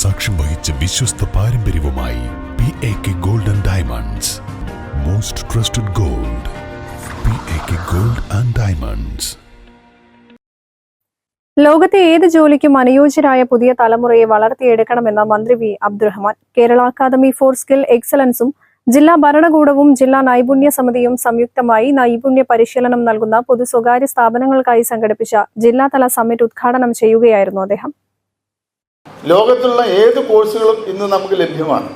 സാക്ഷ്യം വഹിച്ച വിശ്വസ്ത പാരമ്പര്യവുമായി P A K gold and diamonds most trusted gold P A K gold and diamonds ലോകത്തെ ഏത് ജോലിക്കും അനുയോജ്യരായ പുതിയ തലമുറയെ വളർത്തിയെടുക്കണമെന്ന മന്ത്രി V Abdurahman. Kerala academy for skill എക്സലൻസും ജില്ലാ ഭരണകൂടവും ജില്ലാ നൈപുണ്യ സമിതിയും സംയുക്തമായി നൈപുണ്യ പരിശീലനം നൽകുന്ന പൊതു സ്വകാര്യ സ്ഥാപനങ്ങൾക്കായി സംഘടിപ്പിച്ച ജില്ലാതല സമ്മിറ്റ് ഉദ്ഘാടനം ചെയ്യുകയായിരുന്നു അദ്ദേഹം. ലോകത്തുള്ള ഏത് കോഴ്സുകളും ഇന്ന് നമുക്ക് ലഭ്യമാണ്.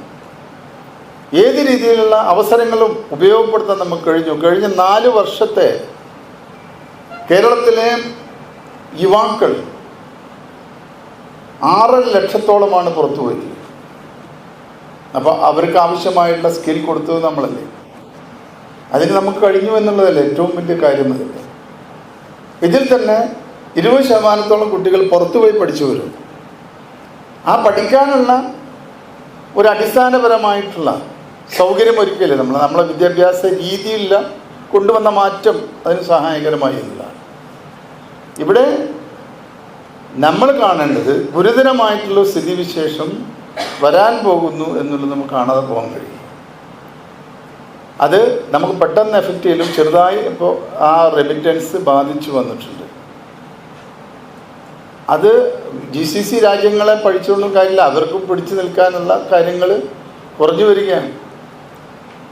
ഏത് രീതിയിലുള്ള അവസരങ്ങളും ഉപയോഗപ്പെടുത്താൻ നമുക്ക് കഴിഞ്ഞു. കഴിഞ്ഞ നാല് വർഷത്തെ കേരളത്തിലെ യുവാക്കൾ ആറര ലക്ഷത്തോളമാണ് പുറത്തു പോയത്. അപ്പോൾ അവർക്ക് ആവശ്യമായിട്ടുള്ള സ്കിൽ കൊടുത്തത് നമ്മളല്ലേ? അതിന് നമുക്ക് കഴിഞ്ഞു എന്നുള്ളതല്ലേ ഏറ്റവും വലിയ കാര്യം ഇതിൽ തന്നെ ഇരുപത് ശതമാനത്തോളം കുട്ടികൾ പുറത്തുപോയി പഠിച്ചു വരും ആ പഠിക്കാനുള്ള ഒരു അടിസ്ഥാനപരമായിട്ടുള്ള സൗകര്യം ഒരുക്കിയല്ലേ നമ്മൾ നമ്മളെ വിദ്യാഭ്യാസ രീതിയില്ല കൊണ്ടുവന്ന മാറ്റം അതിന് സഹായകരമായി എന്നതാണ്. ഇവിടെ നമ്മൾ കാണേണ്ടത് ഗുരുതരമായിട്ടുള്ള സ്ഥിതിവിശേഷം വരാൻ പോകുന്നു എന്നുള്ളത് നമുക്ക് കാണാതെ പോകാൻ കഴിയും. അത് നമുക്ക് പെട്ടെന്ന് എഫക്റ്റ് ചെയ്യലും ചെറുതായി ഇപ്പോൾ ആ റെമിറ്റൻസ് ബാധിച്ചു വന്നിട്ടുണ്ട്. അത് ജി സി സി രാജ്യങ്ങളെ പഠിച്ചുകൊണ്ടും കാര്യമില്ല. അവർക്കും പിടിച്ചു നിൽക്കാനുള്ള കാര്യങ്ങൾ കുറഞ്ഞു വരികയാണ്.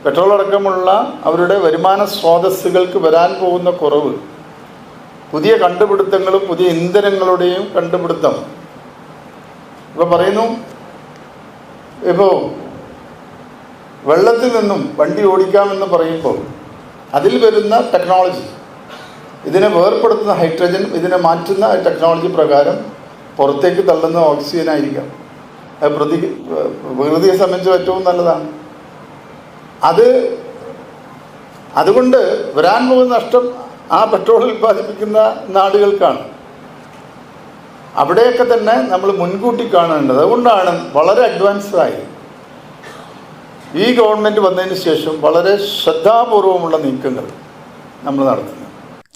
പെട്രോൾ അടക്കമുള്ള അവരുടെ വരുമാന സ്രോതസ്സുകൾക്ക് വരാൻ പോകുന്ന കുറവ് പുതിയ കണ്ടുപിടുത്തങ്ങളും പുതിയ ഇന്ധനങ്ങളുടെയും കണ്ടുപിടുത്തം. ഇപ്പോൾ പറയുന്നു ഇപ്പോൾ വെള്ളത്തിൽ നിന്നും വണ്ടി ഓടിക്കാമെന്ന് പറയുമ്പോൾ അതിൽ വരുന്ന ടെക്നോളജി ഇതിനെ വേർപ്പെടുത്തുന്ന ഹൈഡ്രജൻ ഇതിനെ മാറ്റുന്ന ടെക്നോളജി പ്രകാരം പുറത്തേക്ക് തള്ളുന്ന ഓക്സിജൻ ആയിരിക്കാം. അത് പ്രതി പ്രകൃതിയെ സംബന്ധിച്ച് ഏറ്റവും നല്ലതാണ്. അത് അതുകൊണ്ട് വരാൻ പോകുന്ന നഷ്ടം ആ പെട്രോൾ ഉൽപ്പാദിപ്പിക്കുന്ന നാടുകൾക്കാണ്. അവിടെയൊക്കെ തന്നെ നമ്മൾ മുൻകൂട്ടി കാണേണ്ടത്. അതുകൊണ്ടാണ് വളരെ അഡ്വാൻസ്ഡായി ഈ ഗവൺമെന്റ് വന്നതിന് ശേഷം വളരെ ശ്രദ്ധാപൂർവമുള്ള നീക്കങ്ങൾ നമ്മൾ നടത്തുന്നത്.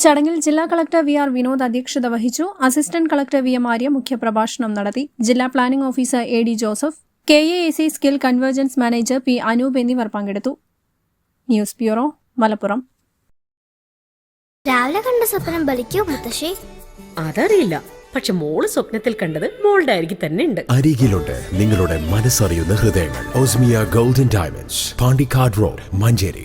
ചടങ്ങിൽ ജില്ലാ കളക്ടർ വി ആർ വിനോദ് അധ്യക്ഷത വഹിച്ചു. Assistant collector V M Arya മുഖ്യപ്രഭാഷണം നടത്തി. ജില്ലാ planning officer A D Joseph K A A C skill convergence manager P Anoop എന്നിവർ പങ്കെടുത്തു. News bureau Malappuram. രാവിലെ കണ്ട സ്വപ്നം ബലിക്കോ മുത്തശ്ശേ? അതറിയില്ല. പക്ഷെ മോൾ സ്വപ്നത്തിൽ കണ്ടത് മോളുടെ അരികിൽ തന്നെ ഉണ്ട്. അരികിലുണ്ട്. നിങ്ങളുടെ മനസ്സറിയുന്ന ഹൃദയങ്ങൾ. Osmia golden diamonds Pandikkad road Manjeri.